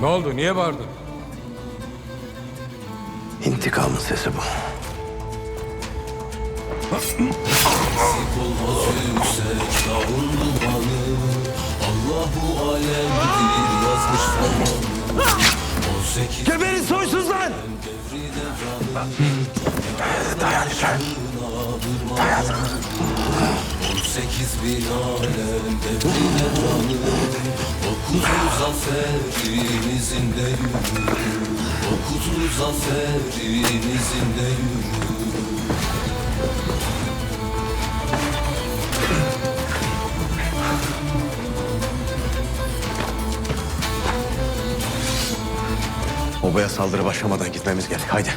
Ne oldu? Niye bağırdın? İntikamın sesi bu. Allahu alem yazmış Geberin soysuzlar! Dayan lütfen. Dayan. 18 bin alem zaferimizin de yürü O kutlu zaferimizin de yürü Obaya saldırı başlamadan gitmemiz gerek. Haydi.